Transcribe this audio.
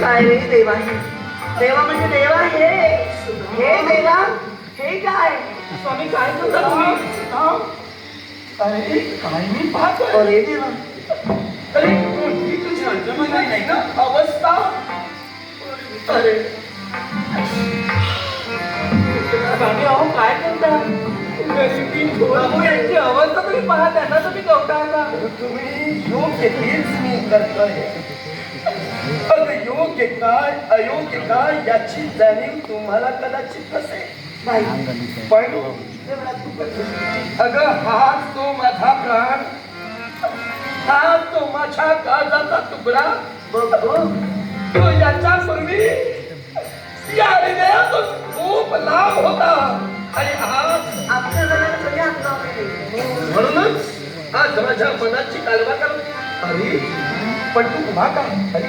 काय रे देवा हे? देवा म्हणजे देवा हे. हे देवा हे काय? स्वामी काय करता तुम्ही? हा? अरे काय मी पाहतोय? अरे देवा. अरे तुझी अंजमनी नाही ना अवस्था. अरे. स्वामी अहो काय करता? गरिबी बाबू यांची अवस्था तुम्ही पहा त्यांना तुम्ही गवटा तुम्ही योग्य तेच मी करतोय. योग्य काय अयोग्य काय याची जाणीव तुम्हाला कदाचित नसेल नाही पण अगं हाच तो माझा प्राण. हाच तो माझ्या काळजाचा तुकडा. तो याच्या पूर्वी या हृदयातून खूप लांब होता. आणि आज आपल्या कधी म्हणूनच आज माझ्या मनाची कालवा कर. अरे पण तू उभा का अरे